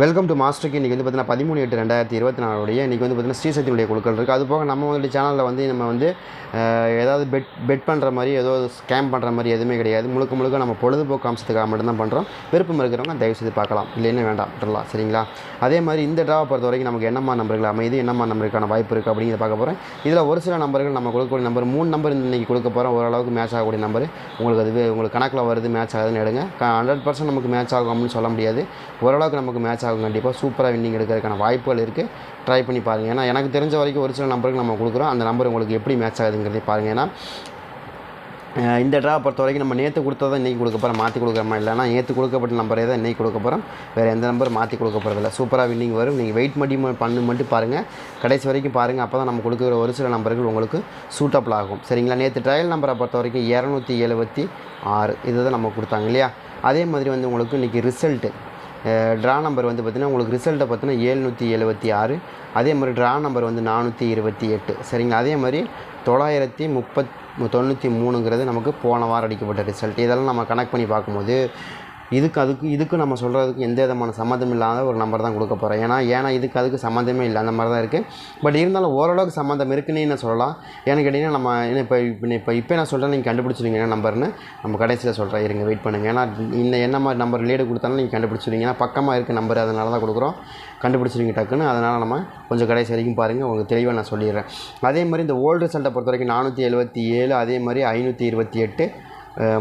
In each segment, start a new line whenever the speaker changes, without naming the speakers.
Welcome to மாஸ்டருக்கு இன்றைக்கி வந்து பார்த்தீங்கன்னா பதிமூணு எட்டு ரெண்டாயிரத்தி இருபத்தி நாலுடைய இன்றைக்கி வந்து பார்த்தீங்கன்னா ஸ்ரீசக்தியுடைய குழுக்கள் இருக்குது அது போக நம்ம வந்து சேனலில் வந்து நம்ம வந்து ஏதாவது பெட் பெட் பண்ணுற மாதிரி ஏதோ ஸ்கேம் பண்ணுற மாதிரி எதுவுமே கிடையாது. முழுக்க முழுக்க நம்ம பொழுதுபோக்கு அம்சத்துக்காக மட்டும்தான் பண்ணுறோம் விருப்பம் இருக்கிறவங்க தயவு செய்து பார்க்கலாம் இல்லைன்னு வேண்டாம் விட்டுலாம் சரிங்களா? அதே மாதிரி இந்த ட்ராவை பொறுத்த வரைக்கும் நமக்கு என்னம்மா நம்பர்கள் அமைது என்னம்மா நம்பருக்கான வாய்ப்பு இருக்குது அப்படிங்கிறத பார்க்க போகிறோம் இதில் ஒரு சில நம்பர்கள் நம்ம கொடுக்கக்கூடிய நம்பர் மூணு நம்பர் இன்றைக்கி கொடுக்க போகிறோம் ஓரளவுக்கு மேட்ச் ஆகக்கூடிய நம்பர் உங்களுக்கு அது உங்களுக்கு கணக்கில் வருது மேட்ச் ஆகுதுன்னு எடுங்க. ஹண்ட்ரட் பர்சன்ட் நமக்கு மேட்ச் ஆகும் அப்படின்னு சொல்ல முடியாது. ஓரளவுக்கு நமக்கு மேட்ச் ஆகும். கண்டிப்பாக சூப்பராக வின்னிங் எடுக்கிறதுக்கான வாய்ப்புகள் இருக்குது ட்ரை பண்ணி பாருங்கள் ஏன்னா எனக்கு தெரிஞ்ச வரைக்கும் ஒரு சில நம்பருக்கு நம்ம கொடுக்குறோம். அந்த நம்பர் உங்களுக்கு எப்படி மேட்ச் ஆகுதுங்கிறதே பாருங்கள் ஏன்னா இந்த ட்ரா பொறுத்த வரைக்கும் நம்ம நேற்று கொடுத்ததை இன்றைக்கி கொடுக்க போகிறோம் மாற்றி கொடுக்குறமா இல்லைனா நேற்று கொடுக்கப்பட்ட நம்பரே தான் இன்றைக்கி கொடுக்க போகிறோம் வேறு எந்த நம்பர் மாற்றி கொடுக்க போகிறதில்ல சூப்பராக வின்னிங் வரும். நீங்கள் வெயிட் பண்ணி பண்ணு மட்டும் பாருங்கள் கடைசி வரைக்கும் பாருங்கள் அப்போ தான் நம்ம கொடுக்குற ஒரு சில நம்பர்கள் உங்களுக்கு சூட்டபிள் ஆகும். சரிங்களா? நேற்று ட்ரையல் நம்பரை பொறுத்த வரைக்கும் இரநூத்தி எழுபத்தி ஆறு. இதுதான் நம்ம கொடுத்தாங்க இல்லையா? அதே மாதிரி வந்து உங்களுக்கு இன்றைக்கி ரிசல்ட்டு ட்ரா நம்பர் வந்து பார்த்திங்கன்னா உங்களுக்கு ரிசல்ட்டை பார்த்தீங்கன்னா ஏழ்நூற்றி எழுபத்தி ஆறு. அதே மாதிரி ட்ரா நம்பர் வந்து நானூற்றி இருபத்தி எட்டு. சரிங்களா? அதே மாதிரி தொள்ளாயிரத்தி முப்பத் தொண்ணூற்றி மூணுங்கிறது நமக்கு போன வாரம் அடிக்கப்பட்ட ரிசல்ட் இதெல்லாம் நம்ம கனெக்ட் பண்ணி பார்க்கும்போது இதுக்கு அதுக்கு இதுக்கு நம்ம சொல்கிறதுக்கு எந்த விதமான சம்மந்தம் இல்லாத ஒரு நம்பர் தான் கொடுக்க போகிறோம் ஏன்னா ஏன்னா இதுக்கு அதுக்கு சம்மந்தமே இல்லை. அந்த மாதிரி தான் இருக்குது பட் இருந்தாலும் ஓரளவுக்கு சம்மந்தம் இருக்குன்னே நான் சொல்லலாம். ஏன்னு கேட்டிங்கன்னா நம்ம என்ன இப்போ இப்போ இப்போ இப்போ நான் சொல்கிறேன் நீங்கள் கண்டுபிடிச்சிருங்க என்ன நம்பர்னு நம்ம கடைசியில் சொல்கிறேன் இருங்க வெயிட் பண்ணுங்கள் ஏன்னா இந்த என்ன மாதிரி நம்பர் லீடு கொடுத்தாலும் நீங்கள் கண்டுபிடிச்சிருங்க ஏன்னா பக்கமாக இருக்க நம்பர் அதனால தான் கொடுக்குறோம். கண்டுபிடிச்சிருங்க டக்குன்னு. அதனால் நம்ம கொஞ்சம் கடைசி வரைக்கும் பாருங்கள் உங்களுக்கு தெளிவாக நான் சொல்லிடுறேன். அதே மாதிரி இந்த ஓல்டு ரிசல்ட்டை பொறுத்த வரைக்கும் நானூற்றி எழுபத்தி ஏழு அதே மாதிரி ஐநூற்றி இருபத்தி எட்டு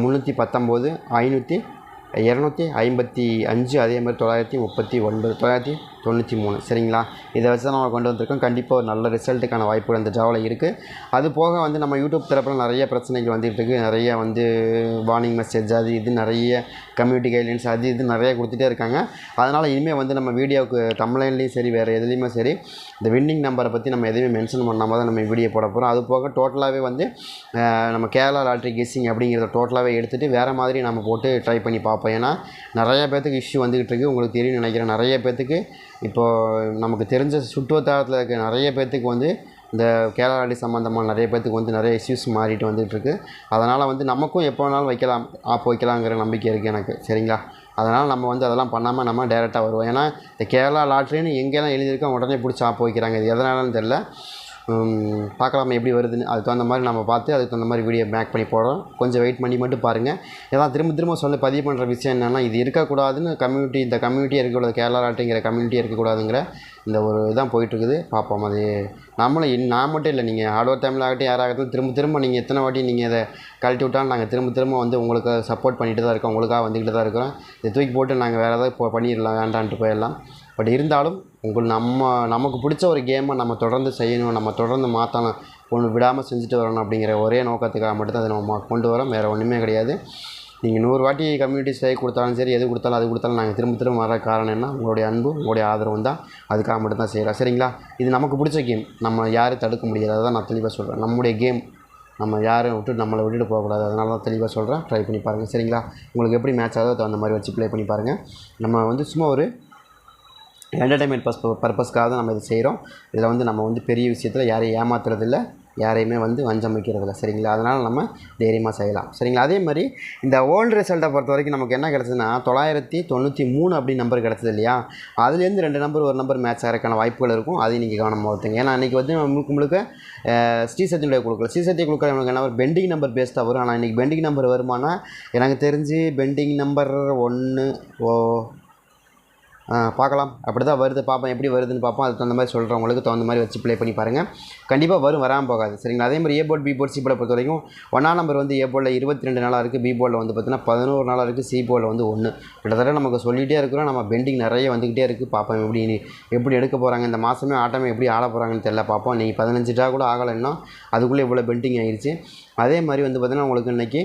முந்நூற்றி பத்தொம்போது ஐநூற்றி இரநூத்தி ஐம்பத்தி அஞ்சு அதே மாதிரி தொள்ளாயிரத்தி முப்பத்தி ஒன்பது தொள்ளாயிரத்தி தொண்ணூற்றி மூணு. சரிங்களா? இதை வச்சு தான் நம்ம கொண்டு வந்திருக்கோம். கண்டிப்பாக ஒரு நல்ல ரிசல்ட்டுக்கான வாய்ப்புகள் இந்த ஜாவில் இருக்குது அது போக வந்து நம்ம யூடியூப் தரப்பில் நிறைய பிரச்சனைகள் வந்துகிட்டு இருக்கு. நிறைய வந்து வார்னிங் மெசேஜ் அது இது நிறைய கம்யூனிட்டி கைட்லைன்ஸ் அது இது நிறைய கொடுத்துட்டே இருக்காங்க. அதனால் இனிமேல் வந்து நம்ம வீடியோவுக்கு தமிழ்லையும் சரி வேறு எதுலேயுமே சரி இந்த வின்னிங் நம்பரை பற்றி நம்ம எதுவுமே மென்ஷன் பண்ணாமல் தான் நம்ம வீடியோ போட போகிறோம் அது போக டோட்டலாகவே வந்து நம்ம கேரளா லாட்ரி கெஸ்ஸிங் அப்படிங்கிறத டோட்டலாகவே எடுத்துகிட்டு வேறு மாதிரி நம்ம போட்டு ட்ரை பண்ணி பார்ப்போம். ஏன்னா நிறைய பேர்த்துக்கு இஷ்யூ வந்துக்கிட்டு இருக்குது உங்களுக்கு தெரியும் நினைக்கிறேன். நிறைய பேர்த்துக்கு இப்போது நமக்கு தெரிஞ்ச சுற்றுவட்டாரத்தில் இருக்க நிறைய பேர்த்துக்கு வந்து இந்த கேரளா லாட்ரி சம்மந்தமாக நிறைய பேர்த்துக்கு வந்து நிறைய இஷ்யூஸ் மாறிட்டு வந்துகிட்ருக்கு அதனால் வந்து நமக்கும் எப்போ வேணாலும் வைக்கலாம் ஆப் வைக்கலாங்கிற நம்பிக்கை இருக்குது எனக்கு. சரிங்களா? அதனால் நம்ம வந்து அதெல்லாம் பண்ணாமல் நம்ம டேரெக்டாக வருவோம். ஏன்னா இந்த கேரளா லாட்ரின்னு எங்கெல்லாம் எழுதியிருக்கோம் உடனே பிடிச்சி ஆப் வைக்கிறாங்க இது எதனாலன்னு தெரில பார்க்கலாம் எப்படி வருதுன்னு. அதுக்கு தகுந்த மாதிரி நம்ம பார்த்து அதுக்கு தகுந்த மாதிரி வீடியோ பேக் பண்ணி போடுறோம். கொஞ்சம் வெயிட் பண்ணி மட்டும் பாருங்கள் ஏதாவது திரும்ப திரும்ப சொல்ல பதிவு பண்ணுற விஷயம் என்னென்னா இது இருக்கக்கூடாதுன்னு கம்யூனிட்டி இந்த கம்யூனிட்டி இருக்கக்கூடாது கேரளா நாட்டுங்கிற கம்யூனிட்டி இருக்கக்கூடாதுங்கிற இந்த ஒரு இதான் போயிட்டுருக்குது. பார்ப்போம் அது நம்மளும் இன் நான் மட்டும் இல்லை நீங்கள் ஹார்ட்வேர் டைமில் ஆகட்டும் யாராகட்டும் திரும்ப திரும்ப நீங்கள் எத்தனை வாட்டி நீங்கள் இதை கழட்டி விட்டாலும் நாங்கள் திரும்ப திரும்ப வந்து உங்களுக்கு சப்போர்ட் பண்ணிட்டு தான் இருக்கோம் உங்களுக்காக வந்துக்கிட்டு தான் இருக்கிறோம். இதை தூக்கி போட்டு நாங்கள் வேறு ஏதாவது இப்போ பண்ணிடலாம் வேண்டான்ட்டு போயிடலாம். பட் இருந்தாலும் உங்கள் நம்ம நமக்கு பிடிச்ச ஒரு கேமை நம்ம தொடர்ந்து செய்யணும் நம்ம தொடர்ந்து மாற்றணும் ஒன்று விடாமல் செஞ்சுட்டு வரணும் அப்படிங்கிற ஒரே நோக்கத்துக்காக மட்டும்தான் அதை நம்ம கொண்டு வரோம் வேறு ஒன்றுமே கிடையாது. நீங்கள் நூறு வாட்டி கம்யூனிட்டி ஸ்டே கொடுத்தாலும் சரி எது கொடுத்தாலும் அது கொடுத்தாலும் நாங்கள் திரும்ப திரும்ப வர காரணம் என்ன? உங்களுடைய அன்பு உங்களுடைய ஆதரவு தான். அதுக்காக மட்டும்தான் செய்கிறோம் சரிங்களா? இது நமக்கு பிடிச்ச கேம் நம்ம யாரும் தடுக்க முடியாது. அதை தான் நான் தெளிவாக சொல்கிறேன் நம்முடைய கேம் நம்ம யாரும் விட்டு நம்மளை விட்டுட்டு போகக்கூடாது. அதனால தான் தெளிவாக சொல்கிறேன் ட்ரை பண்ணி பாருங்கள் சரிங்களா? உங்களுக்கு எப்படி மேட்ச் ஆகுதோ தகுந்த மாதிரி வச்சு ப்ளே பண்ணி பாருங்கள் நம்ம வந்து சும்மா ஒரு என்டர்டைன்மெண்ட் பர்ஸ் பர்பஸ்க்காக தான் நம்ம இதை செய்கிறோம் இதில் வந்து நம்ம வந்து பெரிய விஷயத்தில் யாரையும் ஏமாத்துறதில்ல. யாரையுமே வந்து வஞ்சம் வைக்கிறதில்ல சரிங்களா? அதனால் நம்ம தைரியமாக செய்யலாம். சரிங்களா? அதே மாதிரி இந்த ஓல்டு ரிசல்ட்டை பொறுத்த வரைக்கும் நமக்கு என்ன கிடச்சதுன்னா தொள்ளாயிரத்தி தொண்ணூற்றி மூணு அப்படி நம்பர் கிடச்சது இல்லையா? அதுலேருந்து ரெண்டு நம்பர் ஒரு நம்பர் மேட்ச் ஆகிறதுக்கான வாய்ப்புகள் இருக்கும். அதை இன்றைக்கி கவனமாக ஒருத்தங்க ஏன்னா அன்றைக்கி வந்து முழுக்க முழுக்க அஹ், ஸ்ரீசத்தியுடைய குழுக்கள். ஸ்ரீசத்திய குழுக்கள் நமக்கு என்ன பெண்டிங் நம்பர் பேஸ்டாக வரும். ஆனால் இன்றைக்கி பெண்டிங் நம்பர் வருமானா எனக்கு தெரிஞ்சு பெண்டிங் நம்பர் ஒன்று ஓ பார்க்கலாம். அப்படி தான் வருது. பார்ப்போம் எப்படி வருதுன்னு பார்ப்போம். அதுக்கு தகுந்த மாதிரி சொல்கிறவங்களுக்கு தகுந்த மாதிரி வச்சு ப்ளே பண்ணி பாருங்கள் கண்டிப்பாக வரும் வராமல் போகாது. சரிங்களா? அதே மாதிரி A board B board C போர்டை பொறுத்த வரைக்கும் ஒன்றாம் நம்பர் வந்து ஏ போர்டில் இருபத்தி ரெண்டு நாளாக இருக்குது பி போர்டில் வந்து பார்த்தீங்கன்னா பதினோரு நாளாக இருக்குது சி போர்டில் வந்து ஒன்று கிட்டத்தட்ட நமக்கு சொல்லிகிட்டே இருக்கிறோம். நம்ம பெண்டிங் நிறைய வந்துக்கிட்டே இருக்குது பார்ப்போம் எப்படி எப்படி எடுக்க போகிறாங்க இந்த மாதமே ஆட்டமே எப்படி ஆட போகிறாங்கன்னு தெரியல. பார்ப்போம் நீங்கள் பதினஞ்சு டா கூட ஆகலைன்னா அதுக்குள்ளே இவ்வளோ பெண்டிங் ஆயிடுச்சு அதே மாதிரி வந்து பார்த்திங்கன்னா உங்களுக்கு இன்றைக்கி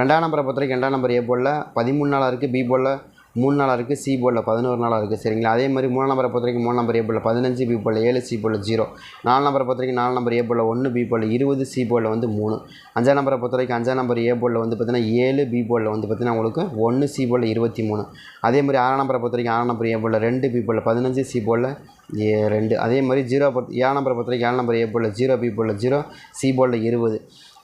ரெண்டாம் நம்பரை பொறுத்த வரைக்கும் ரெண்டாம் நம்பர் ஏ போர்டில் பதிமூணு நாளாக இருக்குது பி போர்டில் மூணு நாளாக இருக்குது சி போர்டில் பதினோரு நாளாக இருக்குது சரிங்களா அதே மாதிரி மூணு நம்பரை பொறுத்த வரைக்கும் மூணு நம்பர் ஏ போர்டில் பதினஞ்சு பி போர்டில் ஏழு சி போர்டில் ஜீரோ நாலு நம்பரை பொறுத்த வரைக்கும் நாலு நம்பர் ஏ போர்டில் ஒன்று பி போர்டில் இருபது சி போர்டில் வந்து மூணு அஞ்சாம் நம்பரை பொறுத்த வரைக்கும் அஞ்சாம் நம்பர் ஏ போர்டில் வந்து பார்த்திங்கன்னா ஏழு பி போர்டில் வந்து பார்த்தீங்கன்னா உங்களுக்கு ஒன்று சி போர்டில் இருபத்தி மூணு அதே மாதிரி ஆறாம் நம்பரை பொறுத்த வரைக்கும் ஆறாம் நம்பர் ஏ போர்டில் ரெண்டு பி போர்டில் பதினஞ்சு சி போர்டில் ஏ ரெண்டு அதே மாதிரி ஜீரோ பொறுத்து ஏழாம் நம்பரை பொறுத்த வரைக்கும் ஏழு நம்பர் ஏ போர்டில் ஜீரோ பி போர்டில் ஜீரோ சி போர்டில் இருபது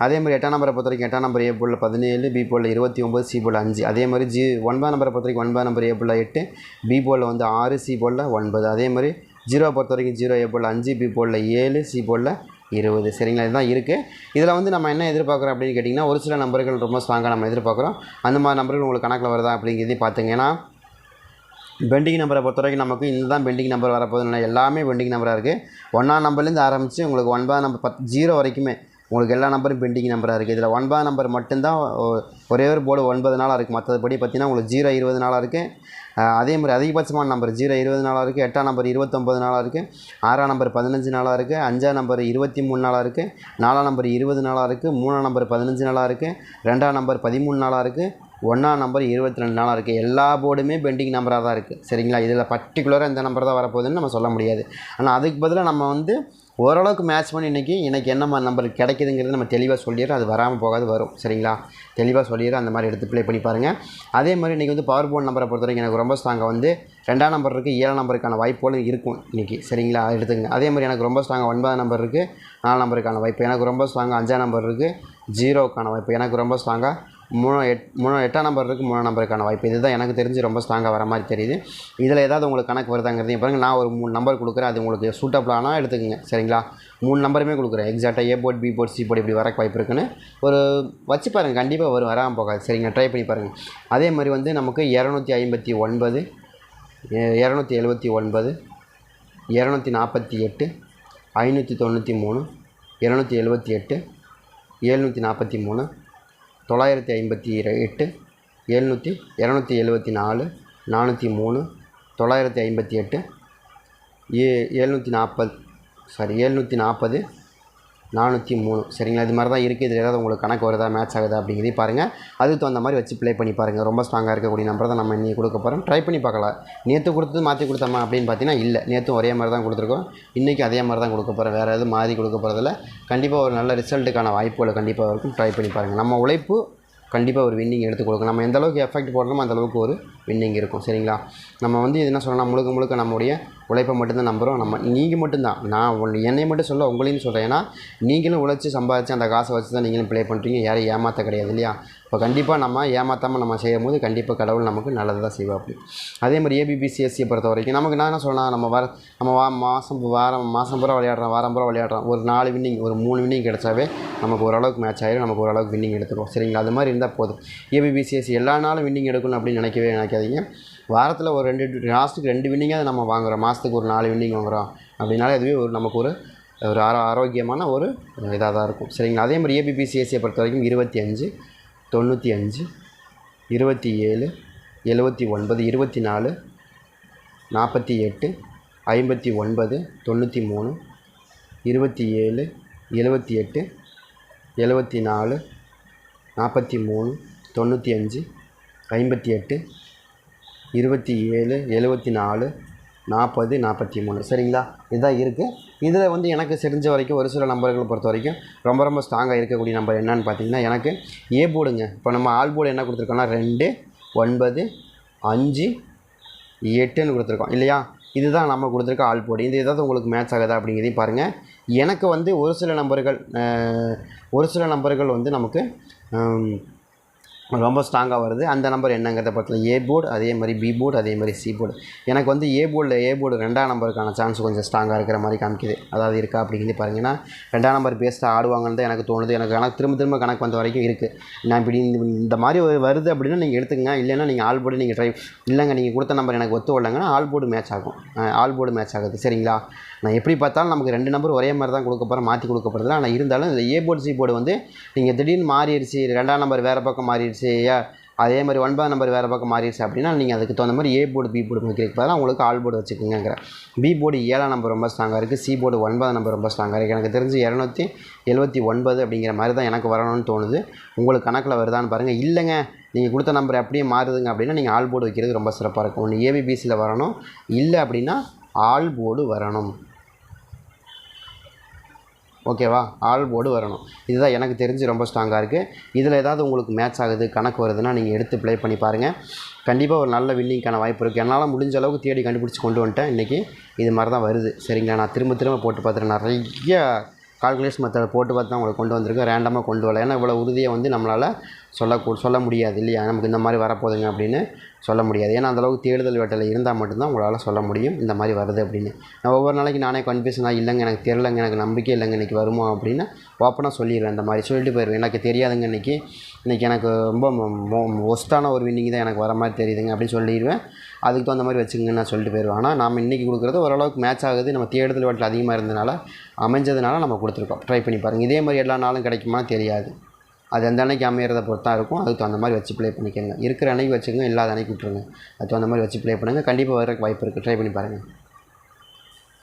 அதே மாதிரி எட்டாம் நம்பரை பொறுத்த வரைக்கும் எட்டாம் நம்பர் ஏ புள்ள பதினேழு பி போலில் இருபத்தி ஒம்பது சி போலில் அஞ்சு. அதே மாதிரி ஜி ஒன்பதாம் நம்பரை பொறுத்த வரைக்கும் ஒன்பதாம் நம்பர் ஏ புள்ள எட்டு பி போலில் வந்து ஆறு சி போலில் ஒன்பது. அதே மாதிரி ஜீரோ பொறுத்த வரைக்கும் ஜீரோ ஏ போலில் அஞ்சு பி போலில் ஏழு சி போலில் இருபது. சரிங்களா? இதுதான் இருக்குது இதில் வந்து நம்ம என்ன எதிர்பார்க்குறோம் அப்படின்னு கேட்டிங்கன்னா ஒரு சில நம்பர்கள் ரொம்ப ஸ்ட்ராங்காக நம்ம எதிர்பார்க்குறோம். அந்த மாதிரி நம்பர்கள் உங்களுக்கு கணக்கில் வருதா அப்படிங்கிறதையும் பார்த்துங்க. ஏன்னா பெண்டிங் நம்பரை பொறுத்த வரைக்கும் நமக்கு இதுதான் பெண்டிங் நம்பர் வரப்போகுதுன்னு எல்லாமே பெண்டிங் நம்பராக இருக்குது ஒன்றாம் நம்பர்லேருந்து ஆரம்பித்து உங்களுக்கு ஒன்பதாம் நம்பர் பத் ஜீரோ வரைக்குமே உங்களுக்கு எல்லா நம்பரும் பெண்டிங் நம்பராக இருக்குது இதில் ஒன்பதாம் நம்பர் மட்டும்தான் ஒ- ஒரே ஒரு போர்டு ஒன்பது நாளாக இருக்குது மற்றபடி பார்த்தீங்கன்னா உங்களுக்கு ஜீரோ இருபது நாளாக இருக்குது அதே மாதிரி அதிகபட்சமான நம்பர் ஜீரோ இருபது நாளாக இருக்குது எட்டாம் நம்பர் இருபத்தொம்பது நாளாக இருக்குது ஆறாம் நம்பர் பதினஞ்சு நாளாக இருக்குது அஞ்சாம் நம்பர் இருபத்தி மூணு நாளாக இருக்குது நாலாம் நம்பர் இருபது நாளாக இருக்குது மூணாம் நம்பர் பதினஞ்சு நாளாக இருக்குது ரெண்டாம் நம்பர் பதிமூணு நாளாக இருக்குது ஒன்றாம் நம்பர் இருபத்தி ரெண்டு நாளாக இருக்குது எல்லா போர்டுமே பெண்டிங் நம்பராக தான் இருக்குது சரிங்களா இதில் பர்டிகுலராக இந்த நம்பர் தான் வரப்போகுதுன்னு நம்ம சொல்ல முடியாது ஆனால் அதுக்கு பதிலாக நம்ம வந்து ஓரளவுக்கு மேட்ச் பண்ணி இன்றைக்கி இன்றைக்கி என்ன மாதிரி நம்பர் கிடைக்குதுங்கிறது நம்ம தெளிவாக சொல்லிடுறோம். அது வராமல் போகாது வரும். சரிங்களா? தெளிவாக சொல்லிடுறோம். அந்த மாதிரி எடுத்து ப்ளே பண்ணி பாருங்கள் அதே மாதிரி இன்றைக்கி வந்து பவர் போர்ட் நம்பரை பொறுத்த வரைக்கும் எனக்கு ரொம்ப ஸ்ட்ராங்காக வந்து ரெண்டாம் நம்பர் இருக்குது ஏழாம் நம்பருக்கான வாய்ப்புகளும் இருக்கும் இன்றைக்கி சரிங்களா? அதை எடுத்துங்க அதே மாதிரி எனக்கு ரொம்ப ஸ்ட்ராங்காக ஒன்பதாம் நம்பர் இருக்குது நாலு நம்பருக்கான வாய்ப்பு. எனக்கு ரொம்ப ஸ்ட்ராங்காக அஞ்சாம் நம்பர் இருக்குது ஜீரோக்கான வாய்ப்பு. எனக்கு ரொம்ப ஸ்ட்ராங்காக மூணு எட் மூணு எட்டாம் நம்பர் இருக்குது மூணாம் நம்பருக்கான வாய்ப்பு. இதுதான் எனக்கு தெரிஞ்சு ரொம்ப ஸ்ட்ராங்காக வர மாதிரி தெரியுது. இதில் ஏதாவது உங்களுக்கு கணக்கு வருதாங்கிறதையும் பாருங்கள் நான் ஒரு மூணு நம்பர் கொடுக்குறேன். அது உங்களுக்கு சூட்டபிளானா எடுத்துக்கோங்க. சரிங்களா? மூணு நம்பருமே கொடுக்குறேன். எக்ஸாக்டாக A board B board C board இப்படி வர வாய்ப்பு இருக்குன்னு. ஒரு வச்சு பாருங்கள் கண்டிப்பாக வரும். வராமல் போகாது. சரிங்க ட்ரை பண்ணி பாருங்கள் அதே மாதிரி வந்து நமக்கு இரநூத்தி ஐம்பத்தி ஒன்பது இரநூத்தி எழுபத்தி ஒன்பது இரநூத்தி நாற்பத்தி எட்டு ஐநூற்றி தொண்ணூற்றி மூணு இரநூத்தி எழுபத்தி எட்டு ஏழ்நூற்றி நாற்பத்தி மூணு தொள்ளாயிரத்தி ஐம்பத்தி எட்டு எழுநூற்றி இரநூத்தி எழுபத்தி நாலு நானூற்றி மூணு தொள்ளாயிரத்தி ஐம்பத்தி எட்டு ஏ எழுநூற்றி நாற்பது சாரி எழுநூற்றி நாற்பது நானூற்றி மூணு. சரிங்களா? இது மாதிரி தான் இருக்குது இதில் ஏதாவது உங்களுக்கு கணக்கு வருதா மேட்ச் ஆகுதா அப்படிங்கிறதையும் பாருங்கள் அதுக்கு தகுந்த மாதிரி வச்சு ப்ளே பண்ணி பாருங்கள் ரொம்ப ஸ்ட்ராங்காக இருக்கக்கூடிய நம்பர் தான் நம்ம இன்றைக்கி கொடுக்க போகிறோம் ட்ரை பண்ணி பார்க்கலாம். நேற்று கொடுத்தது மாற்றி கொடுத்தோமா அப்படின்னு பார்த்தீங்கன்னா இல்லை. நேற்று ஒரே மாதிரி தான் கொடுத்துருக்கோம். இன்றைக்கி அதே மாதிரி தான் கொடுக்க போகிறோம் வேறு எதுவும் மாறி கொடுக்க போகிறதில்ல கண்டிப்பாக ஒரு நல்ல ரிசல்ட்டுக்கான வாய்ப்புகளை கண்டிப்பாக இருக்கும். ட்ரை பண்ணி பாருங்கள் நம்ம உழைப்பு கண்டிப்பாக ஒரு வின்னிங் எடுத்து கொடுக்கும் நம்ம எந்த அளவுக்கு எஃபெக்ட் போடுறோமோ அந்த அளவுக்கு ஒரு வின்னிங் இருக்கும். சரிங்களா? நம்ம வந்து இது என்ன சொல்லலாம்? முழுக்க முழுக்க நம்முடைய உழைப்பை மட்டும்தான் நம்புகிறோம் நம்ம நீங்கள் மட்டும்தான். நான் என்னை மட்டும் சொல்ல உங்களையும் சொல்கிறேன் ஏன்னா நீங்களும் உழைச்சி சம்பாதிச்சு அந்த காசை வச்சு தான் நீங்களும் ப்ளே பண்ணுறீங்க யாரையும் ஏமாற்ற கிடையாது இல்லையா? இப்போ கண்டிப்பாக நம்ம ஏமாற்றாமல் நம்ம செய்யும் போது கண்டிப்பாக கடவுள் நமக்கு நல்லது தான் செய்வாப்படி அதே மாதிரி ஏபிபிசிஎஸ்சியை பொறுத்த வரைக்கும் நமக்கு நான் என்ன சொல்லலாம் நம்ம வர நம்ம வா மாதம் வாரம் மாதம் பூரா விளையாடுறோம் வாரம் பூரா விளையாடுறோம். ஒரு நாலு வின்னிங் ஒரு மூணு வின்னிங் கிடைச்சாவே நமக்கு ஓரளவுக்கு மேட்ச் ஆகிடும் நமக்கு ஓரளவுக்கு வின்னிங் எடுத்துருவோம் சரிங்களா? அது மாதிரி இருந்தால் போதும். ஏபிபிசிஎஸ்சி எல்லா நாளும் வின்னிங் எடுக்கணும் அப்படின்னு நினைக்கவே நினைக்காதீங்க. வாரத்தில் ஒரு ரெண்டு லாஸ்ட்டுக்கு ரெண்டு வின்னிங்காக நம்ம வாங்குறோம். மாதத்துக்கு ஒரு நாலு வின்னிங் வாங்குறோம். அப்படின்னாலே அதுவே ஒரு நமக்கு ஒரு ஒரு ஆரோ ஆரோக்கியமான ஒரு இதாக தான் இருக்கும். சரிங்களா? அதே மாதிரி ஏபிபிசிஎஸ்சியை பொறுத்த வரைக்கும் இருபத்தி அஞ்சு தொண்ணூற்றி அஞ்சு இருபத்தி ஏழு எழுபத்தி ஒன்பது இருபத்தி நாலு நாற்பத்தி எட்டு ஐம்பத்தி ஒன்பது தொண்ணூற்றி மூணு இருபத்தி ஏழு எழுபத்தி எட்டு எழுபத்தி நாலு நாற்பத்தி மூணு தொண்ணூற்றி அஞ்சு ஐம்பத்தி எட்டு இருபத்தி ஏழு எழுபத்தி நாலு நாற்பது நாற்பத்தி மூணு. சரிங்களா? இதுதான் இருக்குது இதில் வந்து எனக்கு தெரிஞ்ச வரைக்கும் ஒரு சில நம்பர்களை பொறுத்த வரைக்கும் ரொம்ப ரொம்ப ஸ்ட்ராங்காக இருக்கக்கூடிய நம்பர் என்னன்னு பார்த்தீங்கன்னா எனக்கு ஏ போர்டுங்க இப்போ நம்ம ஆல் போர்டு என்ன கொடுத்துருக்கோம்னா ரெண்டு ஒன்பது அஞ்சு எட்டுன்னு கொடுத்துருக்கோம். இல்லையா? இதுதான் நம்ம கொடுத்துருக்க ஆல் போர்டு இது ஏதாவது உங்களுக்கு மேட்ச் ஆகுதா அப்படிங்கிறதையும் பாருங்கள் எனக்கு வந்து ஒரு சில நம்பர்கள் ஒரு சில நம்பர்கள் வந்து நமக்கு ரொம்ப ஸ்ட்ராங்காக வருது. அந்த நம்பர் என்னங்கிறத பற்றில ஏ போர்டு அதே மாதிரி பி போர்டு அதே மாதிரி சி போர்டு எனக்கு வந்து ஏ போர்டில் ஏ போர்டு ரெண்டாம் நம்பருக்கான சான்ஸ் கொஞ்சம் ஸ்ட்ராங்காக இருக்கிற மாதிரி காமிக்குது. அதாவது இருக்கா அப்படிங்கிறது பாருங்கன்னா ரெண்டாம் நம்பர் பேஸ்ட்டாக ஆடுவாங்கன்னு தான் எனக்கு தோணுது. எனக்கு கணக்கு திரும்ப திரும்ப கணக்கு வந்த வரைக்கும் இருக்குது நான் இப்படி இந்த இந்த மாதிரி ஒரு வருது அப்படின்னா நீங்கள் எடுத்துக்கங்க. இல்லைன்னா நீங்கள் ஆல் போர்டு நீங்கள் ட்ரை இல்லைங்க நீங்கள் கொடுத்த நம்பர் எனக்கு ஒத்து வரலங்கன்னா ஆல் போர்டு மேட்ச் ஆகும். ஆல் போர்டு மேட்ச் ஆகுது. சரிங்களா? நான் எப்படி பார்த்தாலும் நமக்கு ரெண்டு நம்பர் ஒரே மாதிரி தான் கொடுக்க போகிறேன் மாற்றி கொடுக்க ஆனால் இருந்தாலும் இந்த ஏ போர்டு சி போர்டு வந்து நீங்கள் திடீர்னு மாறிடுச்சு ரெண்டாம் நம்பர் வேறு பக்கம் மாறிடுச்சு ஏ அதே மாதிரி ஒன்பதாம் நம்பர் வேறு பக்கம் மாறிடுச்சு அப்படின்னா நீங்கள் அதுக்கு தகுந்த மாதிரி ஏ போர்டு பி போர்டு வைக்கிறதுக்கு பதிலாக உங்களுக்கு ஆல் போர்டு வச்சுக்கோங்கிற பி போர்டு ஏழாம் நம்பர் ரொம்ப ஸ்ட்ராங்காக இருக்குது சி போர்டு ஒன்பதாம் நம்பர் ரொம்ப ஸ்ட்ராங்காக இருக்குது எனக்கு தெரிஞ்சு இரநூத்தி எழுபத்தி ஒன்பது அப்படிங்கிற மாதிரி தான் எனக்கு வரணும்னு தோணுது. உங்களுக்கு கணக்கில் வருதான்னு பாருங்கள் இல்லைங்க நீங்கள் கொடுத்த நம்பர் அப்படியே மாறுதுங்க அப்படின்னா நீங்கள் ஆல் போர்டு வைக்கிறது ரொம்ப சிறப்பாக இருக்கும். ஒன்று ஏபிபிசியில் வரணும். இல்லை அப்படின்னா ஆல் போர்டு வரணும். ஓகேவா? ஆல் போர்டு வரணும். இதுதான் எனக்கு தெரிஞ்சு ரொம்ப ஸ்ட்ராங்காக இருக்குது இதில் ஏதாவது உங்களுக்கு மேட்ச் ஆகுது கணக்கு வருதுன்னா நீங்கள் எடுத்து ப்ளே பண்ணி பாருங்கள் கண்டிப்பாக ஒரு நல்ல வின்னிங்க்கான வாய்ப்பு இருக்குது என்னால் முடிஞ்ச அளவுக்கு தேடி கண்டுபிடிச்சி கொண்டு வந்துட்டேன். இன்றைக்கி இது மாதிரி தான் வருது. சரிங்களா? நான் திரும்ப திரும்ப போட்டு பார்த்துட்டேன் நிறைய கால்குலேஷன் மெத்தடை போட்டு பார்த்து தான் உங்களுக்கு கொண்டு வந்திருக்கேன். ரேண்டமாக கொண்டு வரல. ஏன்னா இவ்வளோ உறுதியை வந்து நம்மளால் சொல்ல சொல்ல முடியாது இல்லையா? நமக்கு இந்த மாதிரி வரப்போகுதுங்க அப்படின்னு சொல்ல முடியாது. ஏன்னா அந்தளவுக்கு தேடுதல் வேட்டையில் இருந்தால் மட்டும்தான் உங்களால் சொல்ல முடியும் இந்த மாதிரி வருது அப்படின்னு. நான் ஒவ்வொரு நாளைக்கு நானே கன்ஃபியூஷனாக இல்லைங்க எனக்கு தெரிலங்க எனக்கு நம்பிக்கை இல்லைங்க இன்றைக்கி வருமா அப்படின்னு ஓப்பனாக சொல்லிடுவேன் இந்த மாதிரி சொல்லிட்டு போயிடுவேன் எனக்கு தெரியாதுங்க இன்றைக்கி இன்றைக்கி எனக்கு ரொம்ப ஒஸ்ட்டான ஒரு வின்னிங் தான் எனக்கு வர மாதிரி தெரியுதுங்க அப்படின்னு சொல்லிடுவேன். அதுக்கு தகுந்த மாதிரி வச்சுக்கங்கன்னு நான் சொல்லிட்டு போயிடுவேன் ஆனால் நம்ம இன்றைக்கி கொடுக்குறது ஓரளவுக்கு மேட்ச் ஆகுது. நம்ம தேடுதல் வேட்டில் அதிகமாக இருந்தனால அமைஞ்சதுனால நம்ம கொடுத்துருக்கோம். ட்ரை பண்ணி பாருங்கள் இதே மாதிரி எல்லா நாளும் கிடைக்குமா தெரியாது. அது எந்த அன்னைக்கு அமையிறத பொறுத்து இருக்கும். அதுக்கு தகுந்த மாதிரி வச்சு ப்ளே பண்ணிக்கோங்க. இருக்கிற அன்னைக்கு வச்சுக்கோங்க. இல்லாத அன்னைக்கு விட்ருங்க அதுக்கு தகுந்த மாதிரி வச்சு ப்ளே பண்ணுங்கள் கண்டிப்பாக வர வாய்ப்பு இருக்குது ட்ரை பண்ணி பாருங்கள்